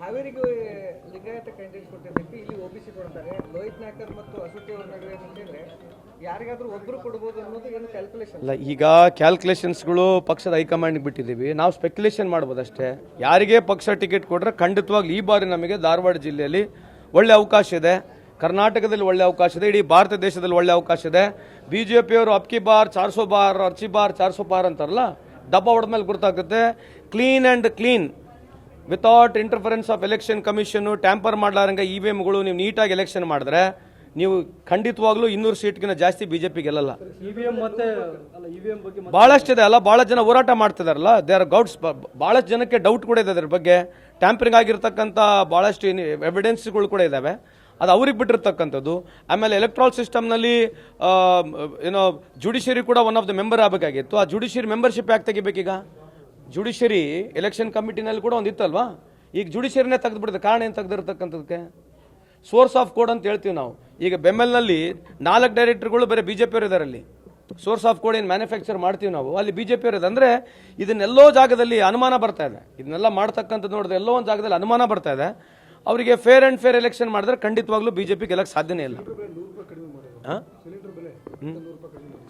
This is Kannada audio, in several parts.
ಹಾವೇರಿಗೆ ಲಿಂಗಾಯತ ಕ್ಯಾಂಡಿಡೇಟ್ ಕೊಟ್ಟಿದ್ದಕ್ಕೆ ಇಲ್ಲಿ ಒಬಿಸಿ ಕೊಡ್ತಾರೆ. ಲೋಹಿತ್ ನಾಯ್ಕರ್ ಮತ್ತು ಅಸೋಟಿ ಅವ್ರ ನಡುವೆ ಏನಂತಂದ್ರೆ ಯಾರಿಗಾದ್ರೂ ಒಬ್ರು ಕೊಡ್ಬೋದು ಅನ್ನೋದು ಏನು ಕ್ಯಾಲ್ಕುಲೇಷನ್ ಇಲ್ಲ ಈಗ ಕ್ಯಾಲ್ಕುಲೇಷನ್ಸ್ಗಳು ಪಕ್ಷದ ಹೈಕಮಾಂಡ್ಗೆ ಬಿಟ್ಟಿದ್ದೀವಿ ನಾವು ಸ್ಪೆಕ್ಯುಲೇಷನ್ ಮಾಡ್ಬೋದು ಅಷ್ಟೇ. ಯಾರಿಗೆ ಪಕ್ಷ ಟಿಕೆಟ್ ಕೊಟ್ಟರೆ ಖಂಡಿತವಾಗ್ಲೂ ಈ ಬಾರಿ ನಮಗೆ ಧಾರವಾಡ ಜಿಲ್ಲೆಯಲ್ಲಿ ಒಳ್ಳೆ ಅವಕಾಶ ಇದೆ. ಕರ್ನಾಟಕದಲ್ಲಿ ಒಳ್ಳೆ ಅವಕಾಶ ಇದೆ. ಇಡೀ ಭಾರತ ದೇಶದಲ್ಲಿ ಒಳ್ಳೆ ಅವಕಾಶ ಇದೆ. ಬಿ ಜೆ ಪಿಯವರು ಅಪ್ಕಿ ಬಾರ್, ಚಾರ್ಸೋ ಬಾರ್, ಅರ್ಚಿ ಬಾರ್, ಚಾರ್ಸೋ ಬಾರ್ ಅಂತಾರಲ್ಲ ಡಬ್ಬ ಹೊಡೆದ್ಮೇಲೆ ಗೊತ್ತಾಗುತ್ತೆ clean and clean without interference of election commission tamper ಮಾಡ್ಲಾರಂಗೆ E V ಎಮ್ಗಳು ನೀವು ನೀಟಾಗಿ ಎಲೆಕ್ಷನ್ ಮಾಡಿದ್ರೆ ನೀವು ಖಂಡಿತವಾಗ್ಲೂ ಇನ್ನೂರು ಸೀಟ್ಗಿಂತ ಜಾಸ್ತಿ ಬಿ ಗೆಲ್ಲಲ್ಲ. ಇವಿಎಂ ಮತ್ತೆ ಅಲ್ಲ ಇವಿಎಂ ಬಗ್ಗೆ ಬಹಳಷ್ಟಿದೆ ಅಲ್ಲ ಭಾಳ ಜನ ಹೋರಾಟ ಮಾಡ್ತಿದಾರಲ್ಲ ದೇ ಆರ್ ಗೌಟ್ಸ್ ಬಹಳಷ್ಟು ಜನಕ್ಕೆ ಡೌಟ್ ಕೂಡ ಇದೆ ಅದ್ರ ಬಗ್ಗೆ. ಟ್ಯಾಂಪರಿಂಗ್ ಆಗಿರ್ತಕ್ಕಂಥ ಬಹಳಷ್ಟು ಎವಿಡೆನ್ಸ್ಗಳು ಕೂಡ ಇದ್ದಾವೆ ಅದು ಅವ್ರಿಗೆ ಬಿಟ್ಟಿರ್ತಕ್ಕಂಥದ್ದು. ಆಮೇಲೆ ಎಲೆಕ್ಟ್ರಾಲ್ ಸಿಸ್ಟಮ್ನಲ್ಲಿ ಏನೋ ಜುಡಿಷಿಯರಿ ಕೂಡ ಒನ್ ಆಫ್ ದ ಮೆಂಬರ್ ಆಗಬೇಕಾಗಿತ್ತು. ಆ ಜುಡಿಷಿಯರಿ ಮೆಂಬರ್ಶಿಪ್ ಯಾಕೆ ತೆಗಿಬೇಕೀಗ? ಜುಡಿಷಿಯರಿ ಎಲೆಕ್ಷನ್ ಕಮಿಟಿನಲ್ಲಿ ಕೂಡ ಒಂದಿತ್ತಲ್ವಾ? ಈಗ ಜುಡಿಷಿಯರಿನೇ ತೆಗೆದುಬಿಡುತ್ತೆ. ಕಾರಣ ಏನು ತೆಗೆದಿರ್ತಕ್ಕಂಥದಕ್ಕೆ ಸೋರ್ಸ್ ಆಫ್ ಕೋಡ್ ಅಂತ ಹೇಳ್ತೀವಿ ನಾವು. ಈಗ ಬೆಮ್ಮೆಲ್ನಲ್ಲಿ ನಾಲ್ಕು ಡೈರೆಕ್ಟರ್ಗಳು ಬೇರೆ ಬಿ ಜೆ ಪಿಯವರು ಇದ್ದಾರೆ ಅಲ್ಲಿ. ಸೋರ್ಸ್ ಆಫ್ ಕೋಡ್ ಏನು ಮ್ಯಾನುಫ್ಯಾಕ್ಚರ್ ಮಾಡ್ತೀವಿ ನಾವು. ಅಲ್ಲಿ ಬಿ ಜೆ ಪಿ ಇದೆ ಅಂದರೆ ಇದನ್ನೆಲ್ಲೋ ಜಾಗದಲ್ಲಿ ಅನುಮಾನ ಬರ್ತಾ ಇದೆ. ಇದನ್ನೆಲ್ಲ ಮಾಡ್ತಕ್ಕಂಥದ್ದು ನೋಡಿದ್ರೆ ಎಲ್ಲೋ ಒಂದು ಜಾಗದಲ್ಲಿ ಅನುಮಾನ ಬರ್ತಾ ಇದೆ. ಅವರಿಗೆ ಫೇರ್ ಆ್ಯಂಡ್ ಫೇರ್ ಎಲೆಕ್ಷನ್ ಮಾಡಿದ್ರೆ ಖಂಡಿತವಾಗ್ಲೂ ಬಿ ಜೆ ಪಿ ಗೆಲ್ಲಕ್ಕೆ ಸಾಧ್ಯನೇ ಇಲ್ಲ ಆ?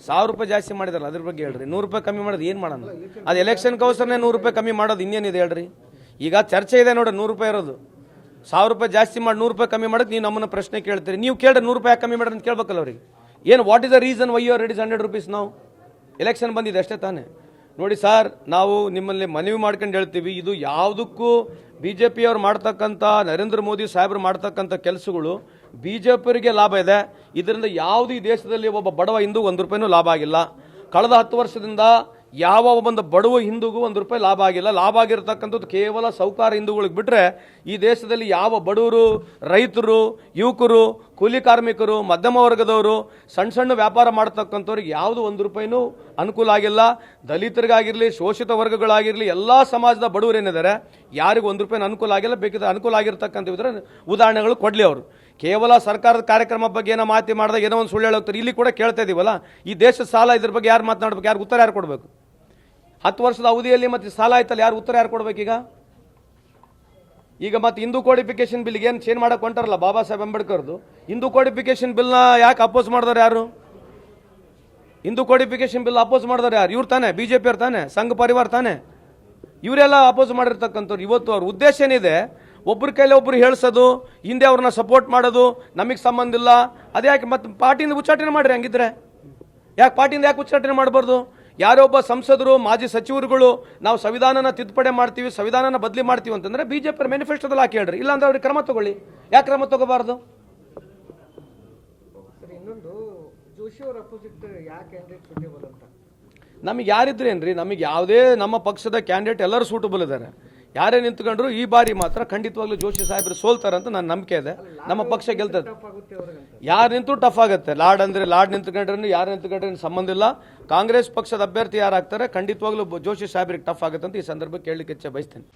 ಸಾವಿರ ರೂಪಾಯಿ ಜಾಸ್ತಿ ಮಾಡಿದಾರಲ್ಲ, ಅದ್ರ ಬಗ್ಗೆ ಹೇಳ್ರಿ. ನೂರು ರೂಪಾಯಿ ಕಮ್ಮಿ ಮಾಡೋದು ಏನು ಮಾಡೋಣ? ಅದು ಎಲೆಕ್ಷನ್ ಕೌಸರ್ನೇ ನೂರು ರೂಪಾಯಿ ಕಮ್ಮಿ ಮಾಡೋದು ಇನ್ನೇನಿದೆ ಹೇಳ್ರಿ. ಈಗ ಚರ್ಚೆ ಇದೆ ನೋಡಿ ನೂರು ರೂಪಾಯಿ ಇರೋದು. ಸಾವಿರ ರೂಪಾಯಿ ಜಾಸ್ತಿ ಮಾಡಿ ನೂರು ರೂಪಾಯಿ ಕಮ್ಮಿ ಮಾಡೋದು ನೀವು ನಮ್ಮನ್ನು ಪ್ರಶ್ನೆ ಕೇಳ್ತೀರಿ. ನೀವು ಕೇಳ್ರಿ ನೂರು ರೂಪಾಯಿ ಕಮ್ಮಿ ಮಾಡ್ರಿ ಅಂತ ಕೇಳ್ಬೇಕಲ್ಲ ಅವ್ರಿಗೆ. ಏನು what is the reason why your reduce hundred rupees ನಾವು ಎಲೆಕ್ಷನ್ ಬಂದಿದೆ ಅಷ್ಟೇ ತಾನೇ. ನೋಡಿ ಸರ್, ನಾವು ನಿಮ್ಮಲ್ಲಿ ಮನವಿ ಮಾಡ್ಕೊಂಡು ಹೇಳ್ತೀವಿ. ಇದು ಯಾವುದಕ್ಕೂ ಬಿ ಜೆ ಪಿಯವ್ರು ಮಾಡ್ತಕ್ಕಂಥ, ನರೇಂದ್ರ ಮೋದಿ ಸಾಹೇಬರು ಮಾಡ್ತಕ್ಕಂಥ ಕೆಲಸಗಳು ಬಿ ಜೆ ಪಿಯವರಿಗೆ ಲಾಭ ಇದೆ. ಇದರಿಂದ ಯಾವುದೇ ದೇಶದಲ್ಲಿ ಒಬ್ಬ ಬಡವ ಹಿಂದೂ ಒಂದು ರೂಪಾಯಿನೂ ಲಾಭ ಆಗಿಲ್ಲ. ಕಳೆದ ಹತ್ತು ವರ್ಷದಿಂದ ಯಾವ ಒಂದು ಬಡವ ಹಿಂದೂಗೂ ಒಂದು ರೂಪಾಯಿ ಲಾಭ ಆಗಿಲ್ಲ. ಲಾಭ ಆಗಿರ್ತಕ್ಕಂಥದ್ದು ಕೇವಲ ಸೌಕಾರ ಹಿಂದೂಗಳಿಗೆ ಬಿಟ್ಟರೆ ಈ ದೇಶದಲ್ಲಿ ಯಾವ ಬಡವರು, ರೈತರು, ಯುವಕರು, ಕೂಲಿ ಕಾರ್ಮಿಕರು, ಮಧ್ಯಮ ವರ್ಗದವರು, ಸಣ್ಣ ಸಣ್ಣ ವ್ಯಾಪಾರ ಮಾಡ್ತಕ್ಕಂಥವ್ರಿಗೆ ಯಾವುದು ಒಂದು ರೂಪಾಯಿನೂ ಅನುಕೂಲ ಆಗಿಲ್ಲ. ದಲಿತರಿಗಾಗಿರಲಿ, ಶೋಷಿತ ವರ್ಗಗಳಾಗಿರಲಿ, ಎಲ್ಲ ಸಮಾಜದ ಬಡವರು ಏನಿದ್ದಾರೆ, ಯಾರಿಗೂ ಒಂದು ರೂಪಾಯಿನ ಅನುಕೂಲ ಆಗಿಲ್ಲ. ಬೇಕಿದ್ರೆ ಅನುಕೂಲ ಆಗಿರ್ತಕ್ಕಂಥ ಇದ್ರೆ ಉದಾಹರಣೆಗಳು ಕೊಡಲಿ ಅವರು. ಕೇವಲ ಸರ್ಕಾರದ ಕಾರ್ಯಕ್ರಮ ಬಗ್ಗೆ ಏನೋ ಮಾತಿ ಮಾಡಿದಾಗ ಏನೋ ಒಂದು ಸುಳ್ಳು ಹೇಳೋಗ್ತಾರೆ ಇಲ್ಲಿ ಕೂಡ ಕೇಳ್ತಾ ಇದೀವಲ್ಲ, ಈ ದೇಶದ ಸಾಲ ಇದ್ರ ಬಗ್ಗೆ ಯಾರು ಮಾತನಾಡ್ಬೇಕು? ಯಾರು ಉತ್ತರ ಯಾರು ಕೊಡಬೇಕು? ಹತ್ತು ವರ್ಷದ ಅವಧಿಯಲ್ಲಿ ಮತ್ತೆ ಸಾಲ ಆಯ್ತಲ್ಲ, ಯಾರು ಉತ್ತರ ಯಾರು ಕೊಡ್ಬೇಕೀಗ? ಈಗ ಮತ್ತೆ ಹಿಂದೂ ಕೋಡಿಫಿಕೇಶನ್ ಬಿಲ್ಗೆ ಏನು ಚೇಂಜ್ ಮಾಡಕ್ ಹೊಂಟಾರಲ್ಲ ಬಾಬಾ ಸಾಹೇಬ್ ಅಂಬೇಡ್ಕರ್ದು? ಹಿಂದೂ ಕೋಡಿಫಿಕೇಶನ್ ಬಿಲ್ನ ಯಾಕೆ ಅಪೋಸ್ ಮಾಡಿದವ್ರು ಯಾರು? ಹಿಂದೂ ಕೋಡಿಫಿಕೇಶನ್ ಬಿಲ್ ಅಪೋಸ್ ಮಾಡಿದವ್ರು ಯಾರು? ಇವ್ರು ತಾನೆ ಬಿಜೆಪಿ ಅವ್ರು ತಾನೆ, ಸಂಘ ಪರಿವಾರ ತಾನೆ? ಇವರೆಲ್ಲ ಅಪೋಸ್ ಮಾಡಿರ್ತಕ್ಕಂಥವ್ರು. ಇವತ್ತು ಅವ್ರ ಉದ್ದೇಶ ಏನಿದೆ? ಒಬ್ಬರ ಕೈಲಿ ಒಬ್ರು ಹೇಳಿಸೋದು, ಹಿಂದೆ ಅವ್ರನ್ನ ಸಪೋರ್ಟ್ ಮಾಡೋದು, ನಮಗೆ ಸಂಬಂಧ ಇಲ್ಲ. ಅದ್ಯಾಕೆ ಮತ್ತೆ ಪಾರ್ಟಿಯಿಂದ ಉಚ್ಚಾಟನೆ ಮಾಡ್ರಿ ಹಂಗಿದ್ರೆ? ಯಾಕೆ ಪಾರ್ಟಿಯಿಂದ ಯಾಕೆ ಉಚ್ಚಾಟನೆ ಮಾಡಬಾರ್ದು? ಯಾರೋ ಒಬ್ಬ ಸಂಸದರು ಮಾಜಿ ಸಚಿವರುಗಳು ನಾವು ಸಂವಿಧಾನನ ತಿದ್ದುಪಡಿ ಮಾಡ್ತೀವಿ ಸಂವಿಧಾನನ ಬದಲಿ ಮಾಡ್ತೀವಿ ಅಂತಂದ್ರೆ ಬಿಜೆಪಿ ಮ್ಯಾನಿಫೆಸ್ಟೋದಲ್ಲಿ ಹಾಕಿ ಹೇಳ್ರಿ. ಇಲ್ಲಾಂದ್ರೆ ಅವ್ರಿಗೆ ಕ್ರಮ ತಗೊಳ್ಳಿ. ಯಾಕೆ ಕ್ರಮ ತಗೋಬಾರ್ದು? ನಮಗೆ ಯಾರಿದ್ರೇನ್ರಿ ನಮಗೆ ಯಾವುದೇ ನಮ್ಮ ಪಕ್ಷದ ಕ್ಯಾಂಡಿಡೇಟ್ ಎಲ್ಲರೂ ಸೂಟಬಲ್ ಇದ್ದಾರೆ ಯಾರೇ ನಿಂತ್ಕೊಂಡ್ರು ಈ ಬಾರಿ ಮಾತ್ರ ಖಂಡಿತವಾಗ್ಲೂ ಜೋಶಿ ಸಾಹೇಬರು ಸೋಲ್ತಾರೆ ಅಂತ ನನ್ನ ನಂಬಿಕೆ ಇದೆ. ನಮ್ಮ ಪಕ್ಷ ಗೆಲ್ತದೆ. ಯಾರು ನಿಂತು ಟಫ್ ಆಗುತ್ತೆ. ಲಾಡ್ ಅಂದ್ರೆ ಲಾಡ್ ನಿಂತ್ಕೊಂಡ್ರೂ ಯಾರು ನಿಂತ್ಕೊಂಡ್ರೆ ಸಂಬಂಧ ಇಲ್ಲ. ಕಾಂಗ್ರೆಸ್ ಪಕ್ಷದ ಅಭ್ಯರ್ಥಿ ಯಾರಾಗ್ತಾರೆ ಖಂಡಿತವಾಗ್ಲೂ ಜೋಶಿ ಸಾಹೇಬ್ರಿಗೆ ಟಫ್ ಆಗುತ್ತೆ ಅಂತ ಈ ಸಂದರ್ಭಕ್ಕೆ ಕೇಳಲಿಕ್ಕೆ ಇಚ್ಛೆ ಬಯಸ್ತೇನೆ.